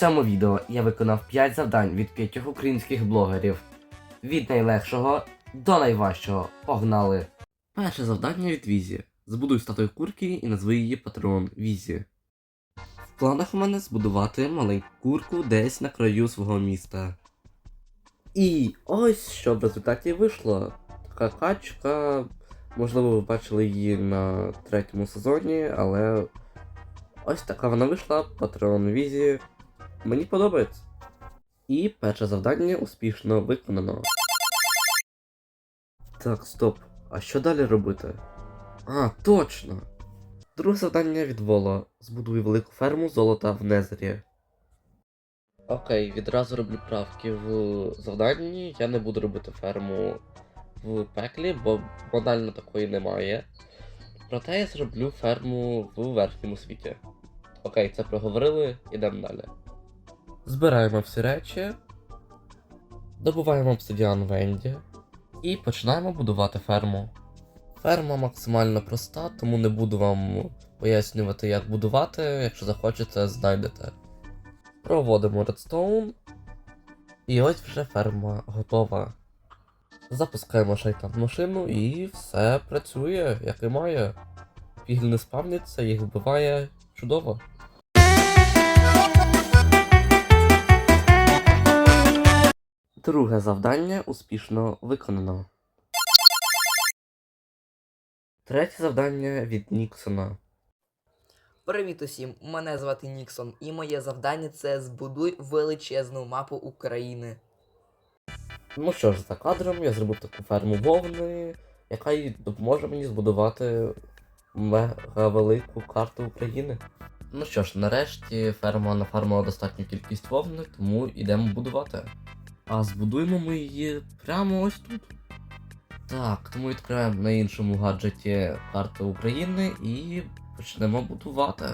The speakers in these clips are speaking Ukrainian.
цьому відео я виконав 5 завдань від 5 українських блогерів. Від найлегшого до найважчого. Погнали! Перше завдання від Візі. Збудуй статую курки і назви її патрон Візі. В планах у мене збудувати маленьку курку десь на краю свого міста. І ось що в результаті вийшло. Така качка. Можливо, ви бачили її на третьому сезоні, але ось така вона вийшла, патрон Візі. Мені подобається. І перше завдання успішно виконано. Так, стоп. А що далі робити? А, точно! Друге завдання від Вола. Збудуй велику ферму золота в Незері. Окей, відразу роблю правки в завданні. Я не буду робити ферму в пеклі, бо банально такої немає. Проте я зроблю ферму в верхньому світі. Окей, це проговорили, ідемо далі. Збираємо всі речі, добуваємо обсидіан в Енді і починаємо будувати ферму. Ферма максимально проста, тому не буду вам пояснювати, як будувати, якщо захочете, знайдете. Проводимо редстоун. І ось вже ферма готова. Запускаємо шайтан машину і все працює, як і має. Піглі не спавняться, їх вбиває чудово. Друге завдання успішно виконано. Третє завдання від Ніксона. Привіт усім! Мене звати Ніксон, і моє завдання це збудуй величезну мапу України. Ну що ж, за кадром я зробив таку ферму вовни, яка й допоможе мені збудувати мега велику карту України. Ну що ж, нарешті ферма нафармила достатню кількість вовни, тому йдемо будувати. А збудуємо ми її прямо ось тут. Так, тому відкриваємо на іншому гаджеті карту України і почнемо будувати.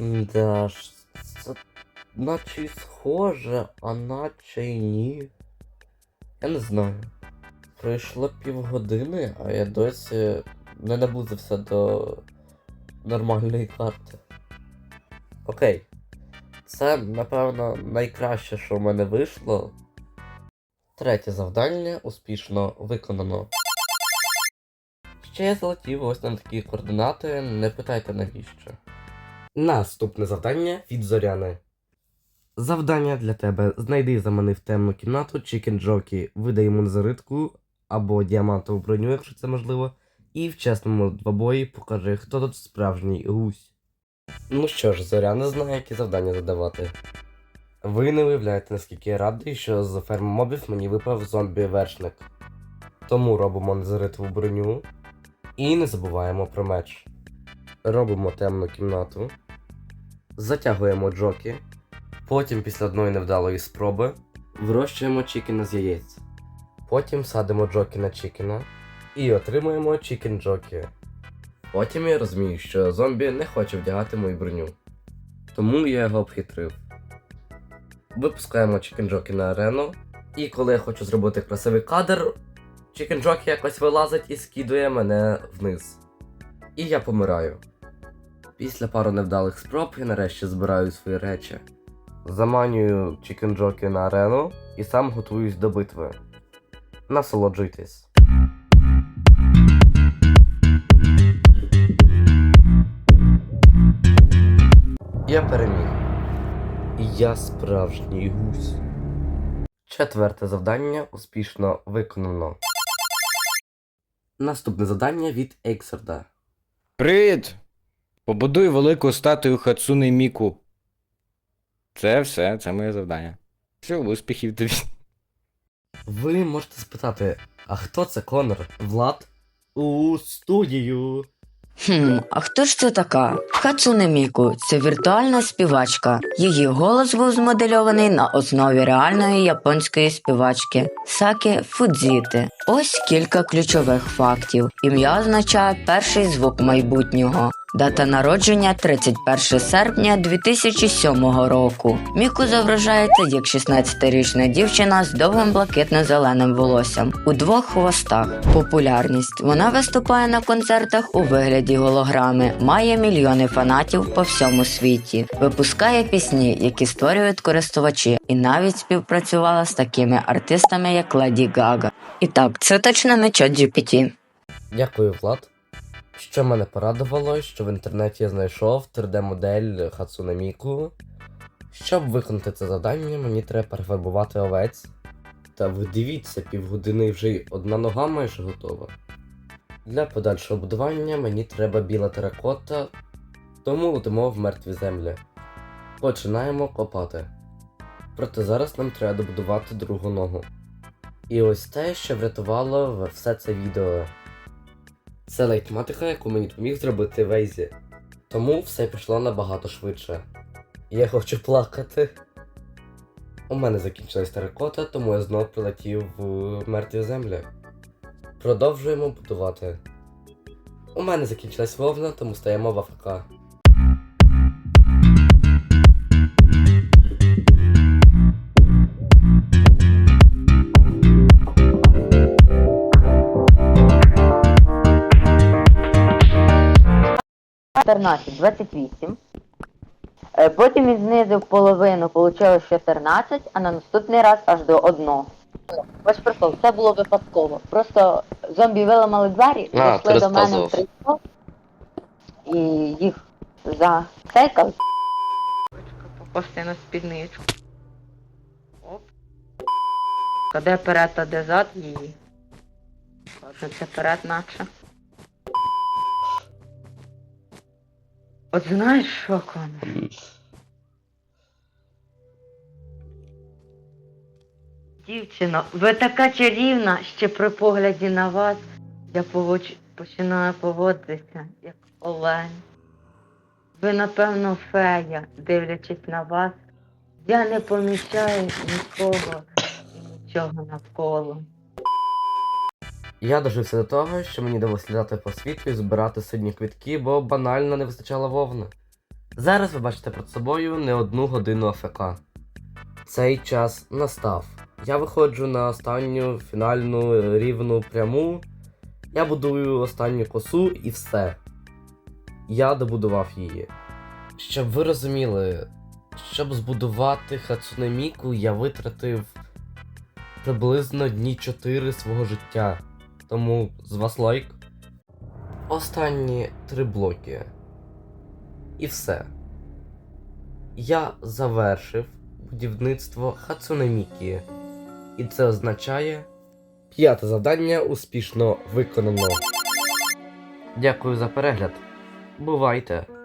Да це наче й схоже, а наче й ні. Я не знаю. Пройшло півгодини, а я досі не наблизився до нормальної карти. Окей. Це, напевно, найкраще, що в мене вийшло. Третє завдання успішно виконано. Ще я залетів ось на такі координати, не питайте навіщо. Наступне завдання від Зоряни. Завдання для тебе. Знайди і замани в темну кімнату Чікен Джокі, видай йому незаритку або діамантову броню, якщо це можливо. І в чесному двобої покажи, хто тут справжній гусь. Ну що ж, Зоряна знає, які завдання задавати. Ви не уявляєте, наскільки я радий, що з ферми мобів мені випав зомбі-вершник. Тому робимо незаритову броню. І не забуваємо про меч. Робимо темну кімнату. Затягуємо джоки. Потім після одної невдалої спроби вирощуємо чікена з яєць. Потім садимо джоки на чікена і отримуємо чікен джоки. Потім я розумію, що зомбі не хоче вдягати мою броню. Тому я його обхитрив. Випускаємо чікен джоки на арену. І коли я хочу зробити красивий кадр, чікен джокі якось вилазить і скидує мене вниз. І я помираю. Після пару невдалих спроб я нарешті збираю свої речі. Заманюю чікенджоки на арену і сам готуюсь до битви. Насолоджуйтесь. Я переміг. Я справжній гусь. Четверте завдання успішно виконано. Наступне завдання від Ексерда. Привіт! Побудуй велику статую Хацуни Міку. Це все, це моє завдання. Все, успіхів тобі. Ви можете спитати, а хто це Конор? Влад? У студію. Хм, а хто ж це така? Хацуне Міку – це віртуальна співачка. Її голос був змодельований на основі реальної японської співачки Сакі Фудзіти. Ось кілька ключових фактів. Ім'я означає перший звук майбутнього. Дата народження 31 серпня 2007 року. Міку зображається як 16-річна дівчина з довгим блакитно-зеленим волоссям у двох хвостах. Популярність вона виступає на концертах у вигляді голограми, має мільйони фанатів по всьому світі, випускає пісні, які створюють користувачі, і навіть співпрацювала з такими артистами, як Леді Гага. І так, це точно не чат GPT. Дякую, Влад. Що мене порадувало, що в інтернеті я знайшов 3D-модель Хацуне Міку. Щоб виконати це завдання, мені треба перефарбувати овець. Та ви дивіться, півгодини вже й одна нога майже готова. Для подальшого будування мені треба біла теракота, тому летимо в мертві землі. Починаємо копати. Проте зараз нам треба добудувати другу ногу. І ось те, що врятувало все це відео. Це лейтматика, яку мені допоміг зробити Вейзі. Тому все пішло набагато швидше. Я хочу плакати. У мене закінчилась теракота, тому я знов прилетів в мертві землі. Продовжуємо будувати. У мене закінчилась вовна, тому стаємо в АФК. Чотирнадцять, 28. Е, Потім він знизив половину, вийшло 14, а на наступний раз аж до 1. Ось прикол, це було випадково. Просто зомбі виламали двері, А, зайшли до мене в розказував. трійко і їх засейкав. Попасти на спідничку. Оп. Де перед, а де зад її? Це перед наче. От знаєш що, Конор? Дівчино, ви така чарівна, ще при погляді на вас я повоч... починаю поводитися, як олень. Ви, напевно, фея, дивлячись на вас. Я не помічаю нікого і нічого навколо. Я дожився до того, що мені довелося літати по світу і збирати синні квітки, бо банально не вистачало вовни. Зараз ви бачите перед собою не одну годину АФК. Цей час настав. Я виходжу на останню фінальну рівну пряму. Я будую останню косу і все. Я добудував її. Щоб ви розуміли, щоб збудувати Хацуне Міку, я витратив приблизно дні 4 свого життя. Тому з вас лайк. Останні три блоки. І все. Я завершив будівництво Хацунемікі. І це означає. П'яте завдання успішно виконано. Дякую за перегляд. Бувайте!